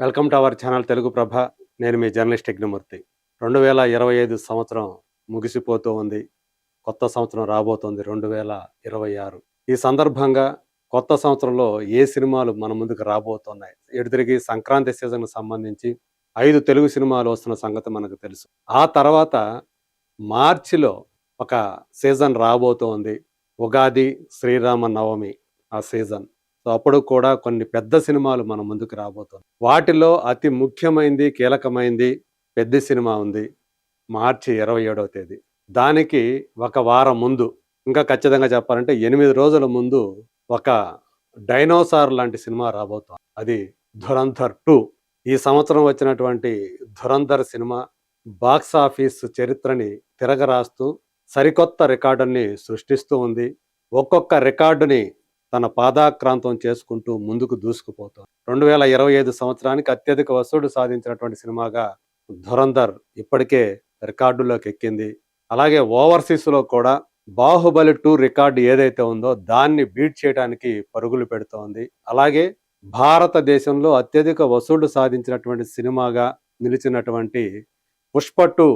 Welcome to our channel Telugu Prabha. నేను మీ journalist Yagnamurthy రెండు వేల ఇరవై ఐదు సంవత్సరం ముగిసిపోతూ ఉంది. కొత్త సంవత్సరం రాబోతోంది రెండు వేల ఇరవై ఆరు. ఈ సందర్భంగా కొత్త సంవత్సరంలో ఏ సినిమాలు మన ముందుకు రాబోతున్నాయి? ఎటు తిరిగి సంక్రాంతి సీజన్కు సంబంధించి ఐదు తెలుగు సినిమాలు వస్తున్న సంగతి మనకు తెలుసు. ఆ తర్వాత మార్చిలో ఒక సీజన్ రాబోతోంది. ఉగాది శ్రీరామ నవమి ఆ సీజన్. సో అప్పుడు కూడా కొన్ని పెద్ద సినిమాలు మన ముందుకు రాబోతుంది వాటిలో అతి ముఖ్యమైనది కీలకమైనది పెద్ద సినిమా ఉంది మార్చి ఇరవై ఏడవ తేదీ. దానికి ఒక వారం ముందు ఇంకా ఖచ్చితంగా చెప్పాలంటే ఎనిమిది రోజుల ముందు ఒక డైనోసార్ లాంటి సినిమా రాబోతోంది. అది ధురంధర్ టూ. ఈ సంవత్సరం వచ్చినటువంటి ధురంధర్ సినిమా బాక్స్ ఆఫీస్ చరిత్రని తిరగరాస్తూ సరికొత్త రికార్డుని సృష్టిస్తూ ఉంది. ఒక్కొక్క రికార్డుని తన పాదాక్రాంతం చేసుకుంటూ ముందుకు దూసుకుపోతుంది. రెండు వేల ఇరవై ఐదు సంవత్సరానికి అత్యధిక వసూడు సాధించినటువంటి సినిమాగా ధురంధర్ ఇప్పటికే రికార్డులోకి ఎక్కింది. అలాగే ఓవర్సీస్లో కూడా బాహుబలి టూ రికార్డు ఏదైతే ఉందో దాన్ని బీట్ చేయడానికి పరుగులు పెడుతోంది. అలాగే భారతదేశంలో అత్యధిక వసూళ్ళు సాధించినటువంటి సినిమాగా నిలిచినటువంటి పుష్ప టూ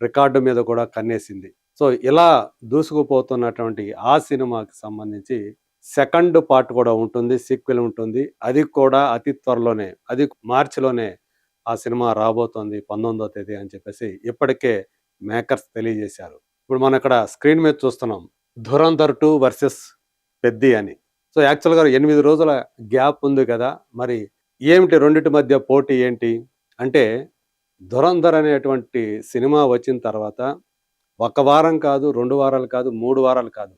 రికార్డు మీద కూడా కన్నేసింది. సో ఇలా దూసుకుపోతున్నటువంటి ఆ సినిమాకి సంబంధించి సెకండ్ పార్ట్ కూడా ఉంటుంది సీక్వెల్ ఉంటుంది. అది కూడా అతి త్వరలోనే అది మార్చిలోనే ఆ సినిమా రాబోతోంది పంతొమ్మిదో తేదీ అని చెప్పేసి ఇప్పటికే మేకర్స్ తెలియజేశారు. ఇప్పుడు మనం ఇక్కడ స్క్రీన్ మీద చూస్తున్నాం ధురంధర్ టూ వర్సెస్ పెద్ది అని. సో యాక్చువల్గా ఎనిమిది రోజుల గ్యాప్ ఉంది కదా మరి ఏమిటి రెండింటి మధ్య పోటీ ఏంటి? అంటే ధురంధర్ అనేటువంటి సినిమా వచ్చిన తర్వాత ఒక వారం కాదు రెండు వారాలు కాదు మూడు వారాలు కాదు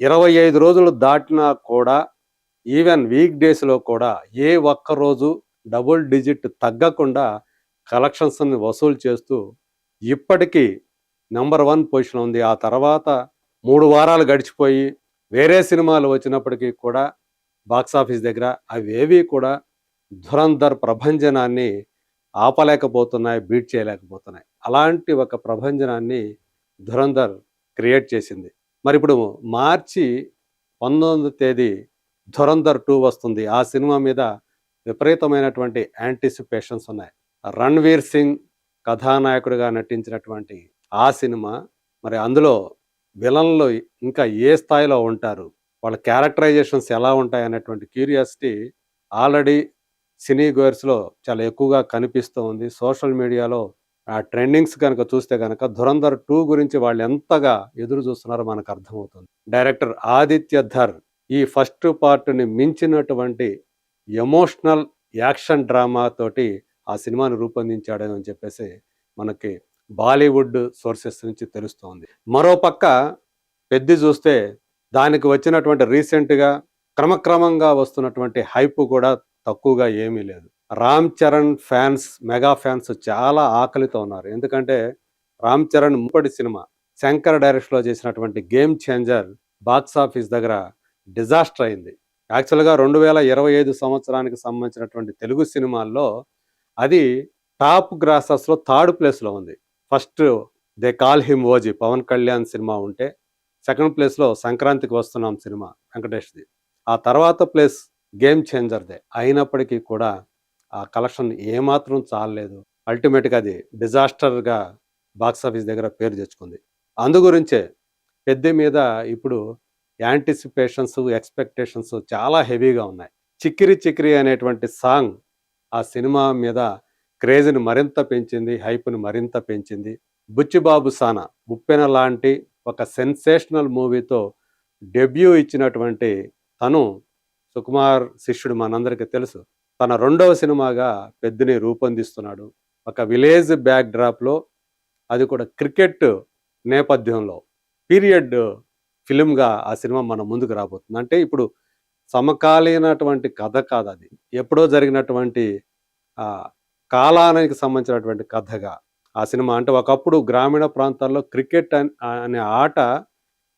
ఇరవై ఐదు రోజులు దాటినా కూడా ఈవెన్ వీక్ డేస్లో కూడా ఏ ఒక్క రోజు డబుల్ డిజిట్ తగ్గకుండా కలెక్షన్స్ని వసూలు చేస్తూ ఇప్పటికీ నెంబర్ వన్ పొజిషన్ ఉంది. ఆ తర్వాత మూడు వారాలు గడిచిపోయి వేరే సినిమాలు వచ్చినప్పటికీ కూడా బాక్స్ ఆఫీస్ దగ్గర అవేవి కూడా ధురంధర్ ప్రభంజనాన్ని ఆపలేకపోతున్నాయి బీట్ చేయలేకపోతున్నాయి. అలాంటి ఒక ప్రభంజనాన్ని ధురంధర్ క్రియేట్ చేసింది. మరి ఇప్పుడు మార్చి పంతొమ్మిది తేదీ ధురంధర్ టూ వస్తుంది. ఆ సినిమా మీద విపరీతమైనటువంటి యాంటిసిపేషన్స్ ఉన్నాయి. రణ్వీర్ సింగ్ కథానాయకుడిగా నటించినటువంటి ఆ సినిమా మరి అందులో విలన్లు ఇంకా ఏ స్థాయిలో ఉంటారు? వాళ్ళ క్యారెక్టరైజేషన్స్ ఎలా ఉంటాయి? అనేటువంటి క్యూరియాసిటీ ఆల్రెడీ సినీ గోయర్స్లో చాలా ఎక్కువగా కనిపిస్తూ ఉంది. సోషల్ మీడియాలో ఆ ట్రెండింగ్స్ కనుక చూస్తే కనుక ధురంధర్ టూ గురించి వాళ్ళు ఎంతగా ఎదురు చూస్తున్నారో మనకు అర్థమవుతుంది. డైరెక్టర్ ఆదిత్య ధర్ ఈ ఫస్ట్ పార్ట్ని మించినటువంటి ఎమోషనల్ యాక్షన్ డ్రామా తోటి ఆ సినిమాను రూపొందించాడు అని చెప్పేసి మనకి బాలీవుడ్ సోర్సెస్ నుంచి తెలుస్తోంది. మరోపక్క పెద్ది చూస్తే దానికి వచ్చినటువంటి రీసెంట్గా క్రమక్రమంగా వస్తున్నటువంటి హైప్ కూడా తక్కువగా ఏమీ లేదు. Ram Charan fans mega fans చాలా ఆకలితో ఉన్నారు. ఎందుకంటే రామ్ చరణ్ ముప్పటి సినిమా శంకర్ డైరెక్షన్లో చేసినటువంటి గేమ్ చేంజర్ బాక్స్ ఆఫీస్ దగ్గర డిజాస్టర్ అయింది. యాక్చువల్గా రెండు వేల ఇరవై ఐదు సంవత్సరానికి సంబంధించినటువంటి తెలుగు సినిమాల్లో అది టాప్ గ్రాసర్స్లో థర్డ్ ప్లేస్లో ఉంది. First they call him OG Pawan Kalyan cinema ఉంటే సెకండ్ ప్లేస్లో సంక్రాంతికి వస్తున్నాం సినిమా వెంకటేష్ది. ఆ తర్వాత ప్లేస్ గేమ్ చేంజర్దే. అయినప్పటికీ కూడా ఆ కలెక్షన్ ఏమాత్రం చాలలేదు. అల్టిమేట్గా అది డిజాస్టర్గా బాక్స్ ఆఫీస్ దగ్గర పేరు తెచ్చుకుంది. అందు గురించే పెద్ద మీద ఇప్పుడు యాంటిసిపేషన్స్ ఎక్స్పెక్టేషన్స్ చాలా హెవీగా ఉన్నాయి. చిక్కిరి చిక్కిరి అనేటువంటి సాంగ్ ఆ సినిమా మీద క్రేజ్ని మరింత పెంచింది హైప్ని మరింత పెంచింది. బుచ్చిబాబు సానా ఉప్పెన లాంటి ఒక సెన్సేషనల్ మూవీతో డెబ్యూ ఇచ్చినటువంటి తను సుకుమార్ శిష్యుడు మనందరికీ తెలుసు. తన రెండవ సినిమాగా పెద్దని రూపొందిస్తున్నాడు. ఒక విలేజ్ బ్యాక్ డ్రాప్లో అది కూడా క్రికెట్ నేపథ్యంలో పీరియడ్ ఫిలింగా ఆ సినిమా మన ముందుకు రాబోతుంది. అంటే ఇప్పుడు సమకాలీనటువంటి కథ కాదు అది. ఎప్పుడో జరిగినటువంటి కాలానికి సంబంధించినటువంటి కథగా ఆ సినిమా. అంటే ఒకప్పుడు గ్రామీణ ప్రాంతాల్లో క్రికెట్ అనే ఆట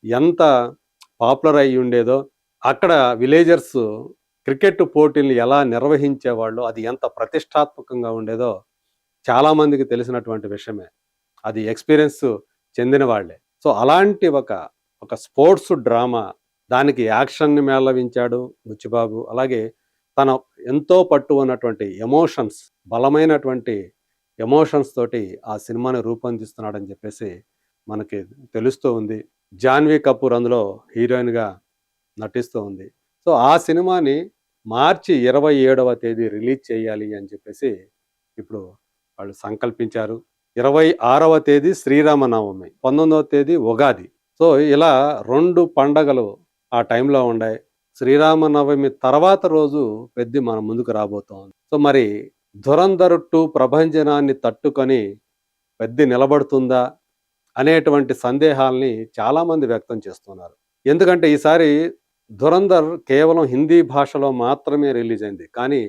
ఎంత పాపులర్ అయి ఉండేదో అక్కడ విలేజర్స్ క్రికెట్ పోటీలు ఎలా నిర్వహించేవాళ్ళు అది ఎంత ప్రతిష్టాత్మకంగా ఉండేదో చాలామందికి తెలిసినటువంటి విషయమే. అది ఎక్స్పీరియన్స్ చెందిన వాళ్ళే. సో అలాంటి ఒక ఒక స్పోర్ట్స్ డ్రామా దానికి యాక్షన్ని మేళవించాడు బుచ్చిబాబు. అలాగే తన ఎంతో పట్టు ఉన్నటువంటి ఎమోషన్స్ బలమైనటువంటి ఎమోషన్స్ తోటి ఆ సినిమాని రూపొందిస్తున్నాడని చెప్పేసి మనకి తెలుస్తూ ఉంది. జాన్వీ కపూర్ అందులో హీరోయిన్గా నటిస్తూ ఉంది. సో ఆ సినిమాని మార్చి ఇరవై ఏడవ తేదీ రిలీజ్ చేయాలి అని చెప్పేసి ఇప్పుడు వాళ్ళు సంకల్పించారు. ఇరవై ఆరవ తేదీ శ్రీరామనవమి పంతొమ్మిదవ తేదీ ఉగాది. సో ఇలా రెండు పండగలు ఆ టైంలో ఉన్నాయి శ్రీరామనవమి తర్వాత రోజు పెద్ద మన ముందుకు రాబోతోంది. సో మరి ధురంధర్ టూ ప్రభంజనాన్ని తట్టుకొని పెద్ద నిలబడుతుందా అనేటువంటి సందేహాల్ని చాలామంది వ్యక్తం చేస్తున్నారు. ఎందుకంటే ఈసారి ధురంధర్ కేవలం హిందీ భాషలో మాత్రమే రిలీజ్ అయింది. కానీ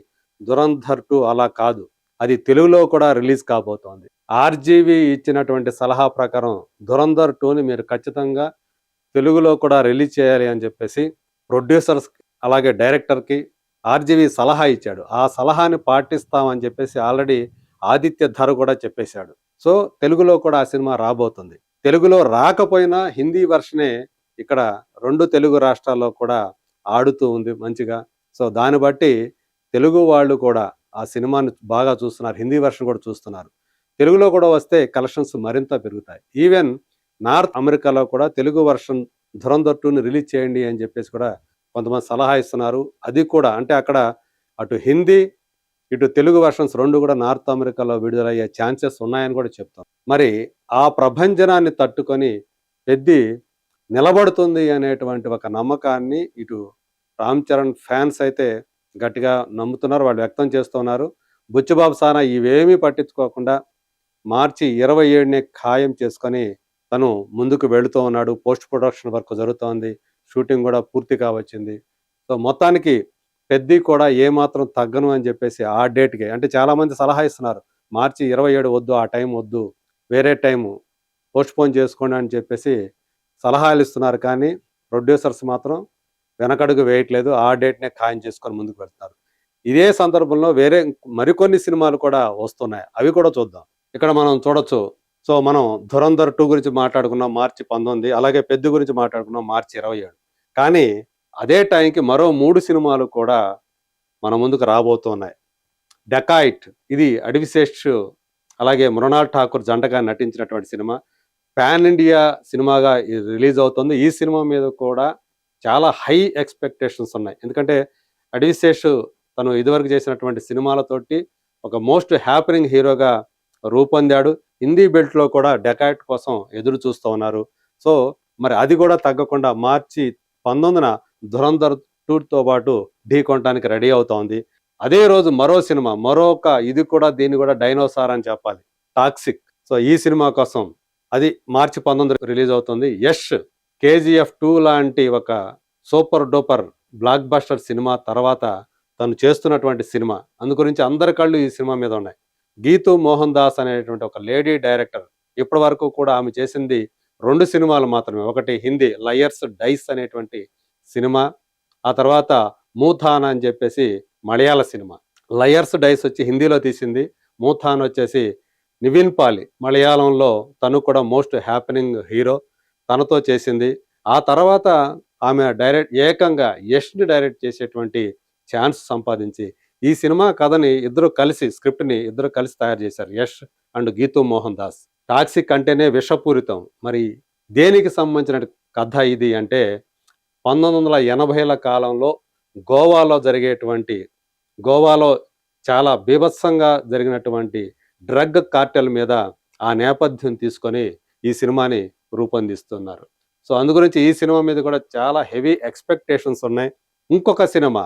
ధురంధర్ టూ అలా కాదు. అది తెలుగులో కూడా రిలీజ్ కాబోతోంది. ఆర్జీవి ఇచ్చినటువంటి సలహా ప్రకారం ధురంధర్ టూని మీరు ఖచ్చితంగా తెలుగులో కూడా రిలీజ్ చేయాలి అని చెప్పేసి ప్రొడ్యూసర్స్ అలాగే డైరెక్టర్కి ఆర్జీవి సలహా ఇచ్చాడు. ఆ సలహాని పాటిస్తామని చెప్పేసి ఆల్రెడీ ఆదిత్య ధర కూడా చెప్పేశాడు. సో తెలుగులో కూడా ఆ సినిమా రాబోతుంది. తెలుగులో రాకపోయినా హిందీ వర్షనే ఇక్కడ రెండు తెలుగు రాష్ట్రాల్లో కూడా ఆడుతూ ఉంది మంచిగా. సో దాన్ని బట్టి తెలుగు వాళ్ళు కూడా ఆ సినిమాని బాగా చూస్తున్నారు. హిందీ వర్షన్ కూడా చూస్తున్నారు. తెలుగులో కూడా వస్తే కలెక్షన్స్ మరింత పెరుగుతాయి. ఈవెన్ నార్త్ అమెరికాలో కూడా తెలుగు వర్షన్ ధురంధర్ రిలీజ్ చేయండి అని చెప్పేసి కూడా కొంతమంది సలహా ఇస్తున్నారు. అది కూడా అంటే అక్కడ అటు హిందీ ఇటు తెలుగు వర్షన్స్ రెండు కూడా నార్త్ అమెరికాలో విడుదలయ్యే ఛాన్సెస్ ఉన్నాయని కూడా చెప్తాం. మరి ఆ ప్రభంజనాన్ని తట్టుకొని పెద్ది నిలబడుతుంది అనేటువంటి ఒక నమ్మకాన్ని ఇటు రామ్ చరణ్ ఫ్యాన్స్ అయితే గట్టిగా నమ్ముతున్నారు వాళ్ళు వ్యక్తం చేస్తున్నారు. బుచ్చుబాబు సానా ఇవేమీ పట్టించుకోకుండా మార్చి ఇరవై ఏడునే ఖాయం చేసుకొని తను ముందుకు వెళుతూ ఉన్నాడు. పోస్ట్ ప్రొడక్షన్ వర్క్ జరుగుతోంది. షూటింగ్ కూడా పూర్తిగా వచ్చింది. సో మొత్తానికి పెద్ది కూడా ఏమాత్రం తగ్గను అని చెప్పేసి ఆ డేట్కి అంటే చాలామంది సలహా ఇస్తున్నారు. మార్చి ఇరవై ఏడు వద్దు ఆ టైం వద్దు వేరే టైము పోస్ట్పోన్ చేసుకోండి అని చెప్పేసి సలహాలు ఇస్తున్నారు కానీ ప్రొడ్యూసర్స్ మాత్రం వెనకడుగు వేయట్లేదు. ఆ డేట్నే ఖాయం చేసుకొని ముందుకు వెళ్తున్నారు. ఇదే సందర్భంలో వేరే మరికొన్ని సినిమాలు కూడా వస్తున్నాయి. అవి కూడా చూద్దాం. ఇక్కడ మనం చూడొచ్చు. సో మనం ధురంధర్ టూ గురించి మాట్లాడుకున్నాం. మార్చి పంతొమ్మిది. అలాగే పెద్ద గురించి మాట్లాడుకున్నాం. మార్చి ఇరవై ఏడు. కానీ అదే టైంకి మరో మూడు సినిమాలు కూడా మన ముందుకు రాబోతున్నాయి. డెకాయిట్. ఇది అడివిశేష్ అలాగే మృణాల్ ఠాకూర్ జంటగా నటించినటువంటి సినిమా. పాన్ ఇండియా సినిమాగా ఇది రిలీజ్ అవుతుంది. ఈ సినిమా మీద కూడా చాలా హై ఎక్స్పెక్టేషన్స్ ఉన్నాయి. ఎందుకంటే అడివిశేష్ తను ఇదివరకు చేసినటువంటి సినిమాలతోటి ఒక మోస్ట్ హ్యాపనింగ్ హీరోగా రూపొందాడు. హిందీ బెల్ట్లో కూడా డెకాయిట్ కోసం ఎదురు చూస్తూ ఉన్నారు. సో మరి అది కూడా తగ్గకుండా మార్చి పంతొమ్మిదిన ధురంధర్ టూర్తో పాటు ఢీ కొనడానికి రెడీ అవుతోంది. అదే రోజు మరో సినిమా మరొక ఇది కూడా దీన్ని కూడా డైనోసార్ అని చెప్పాలి. టాక్సిక్. సో ఈ సినిమా కోసం అది మార్చి పంతొమ్మిది రిలీజ్ అవుతుంది. యష్ కేజీఎఫ్ టూ లాంటి ఒక super duper blockbuster cinema తర్వాత తను చేస్తున్నటువంటి సినిమా. అందు గురించి అందరి కళ్ళు ఈ సినిమా మీద ఉన్నాయి. గీతు మోహన్ దాస్ అనేటువంటి ఒక లేడీ డైరెక్టర్ ఇప్పటి వరకు కూడా ఆమె చేసింది రెండు సినిమాలు మాత్రమే. ఒకటి హిందీ లయర్స్ డైస్ అనేటువంటి సినిమా ఆ తర్వాత మూథాన్ అని చెప్పేసి మలయాళ సినిమా. లయర్స్ డైస్ వచ్చి హిందీలో తీసింది. మూథాన్ వచ్చేసి నివిన్ పాలి మలయాళంలో తను కూడా మోస్ట్ హ్యాపెనింగ్ హీరో. తనతో చేసింది. ఆ తర్వాత ఆమె డైరెక్ట్ ఏకంగా యష్ని డైరెక్ట్ చేసేటువంటి ఛాన్స్ సంపాదించి ఈ సినిమా కథని ఇద్దరు కలిసి స్క్రిప్ట్ని ఇద్దరు కలిసి తయారు చేశారు యష్ అండ్ గీతూ మోహన్ దాస్. టాక్సిక్ అంటేనే విషపూరితం. మరి దేనికి సంబంధించిన కథ ఇది అంటే పంతొమ్మిది వందల ఎనభైల కాలంలో గోవాలో జరిగేటువంటి గోవాలో చాలా బీభత్సంగా జరిగినటువంటి డ్రగ్ కార్టెల్ మీద ఆ నేపథ్యం తీసుకొని ఈ సినిమాని రూపొందిస్తున్నారు. సో అందుగురించి ఈ సినిమా మీద కూడా చాలా హెవీ ఎక్స్పెక్టేషన్స్ ఉన్నాయి. ఇంకొక సినిమా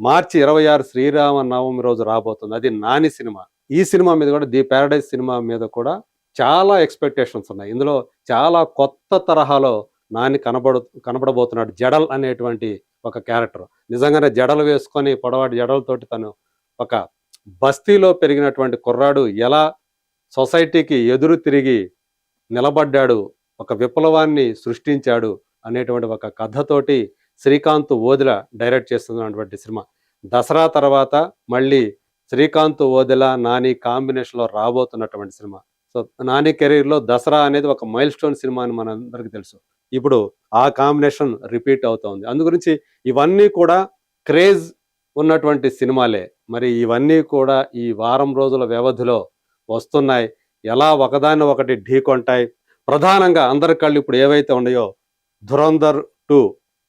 మార్చి ఇరవై ఆరు శ్రీరామ నవమి రోజు రాబోతుంది. అది నాని సినిమా. ఈ సినిమా మీద కూడా ది ప్యారడైజ్ సినిమా మీద కూడా చాలా ఎక్స్పెక్టేషన్స్ ఉన్నాయి. ఇందులో చాలా కొత్త తరహాలో నాని కనబడు కనబడబోతున్నాడు జడల్ అనేటువంటి ఒక క్యారెక్టర్. నిజంగానే జడలు వేసుకొని పొడవాటి జడలతోటి తను ఒక బస్తీలో పెరిగినటువంటి కుర్రాడు ఎలా సొసైటీకి ఎదురు తిరిగి నిలబడ్డాడు ఒక విప్లవాన్ని సృష్టించాడు అనేటువంటి ఒక కథతోటి శ్రీకాంత్ ఓదిల డైరెక్ట్ చేస్తున్నటువంటి సినిమా. దసరా తర్వాత మళ్ళీ శ్రీకాంత్ ఓదిల నాని కాంబినేషన్లో రాబోతున్నటువంటి సినిమా. సో నాని కెరీర్లో దసరా అనేది ఒక మైల్ స్టోన్ సినిమా అని మనందరికీ తెలుసు. ఇప్పుడు ఆ కాంబినేషన్ రిపీట్ అవుతోంది. అందు గురించి ఇవన్నీ కూడా క్రేజ్ ఉన్నటువంటి సినిమాలే. మరి ఇవన్నీ కూడా ఈ వారం రోజుల వ్యవధిలో వస్తున్నాయి. ఎలా ఒకదాన్ని ఒకటి ఢీకొంటాయి? ప్రధానంగా అందరి కళ్ళు ఇప్పుడు ఏవైతే ఉన్నాయో ధురంధర్ టూ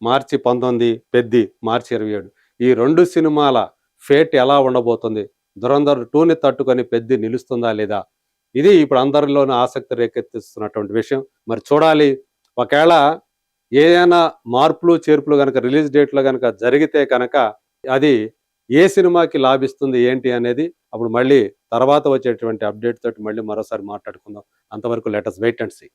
మార్చి పంతొమ్మిది పెద్ది మార్చి ఇరవై ఏడు. ఈ రెండు సినిమాల ఫేట్ ఎలా ఉండబోతుంది? ధురంధర్ టూని తట్టుకొని పెద్ది నిలుస్తుందా లేదా? ఇది ఇప్పుడు అందరిలోనూ ఆసక్తి రేకెత్తిస్తున్నటువంటి విషయం. మరి చూడాలి. ఒకవేళ ఏదైనా మార్పులు చేర్పులు కనుక రిలీజ్ డేట్లో కనుక జరిగితే కనుక అది ఏ సినిమాకి లాభిస్తుంది ఏంటి అనేది అప్పుడు మళ్ళీ తర్వాత వచ్చేటువంటి అప్డేట్ తోటి మళ్ళీ మరోసారి మాట్లాడుకుందాం. అంతవరకు లెటస్ వెయిట్ అండ్ సీ.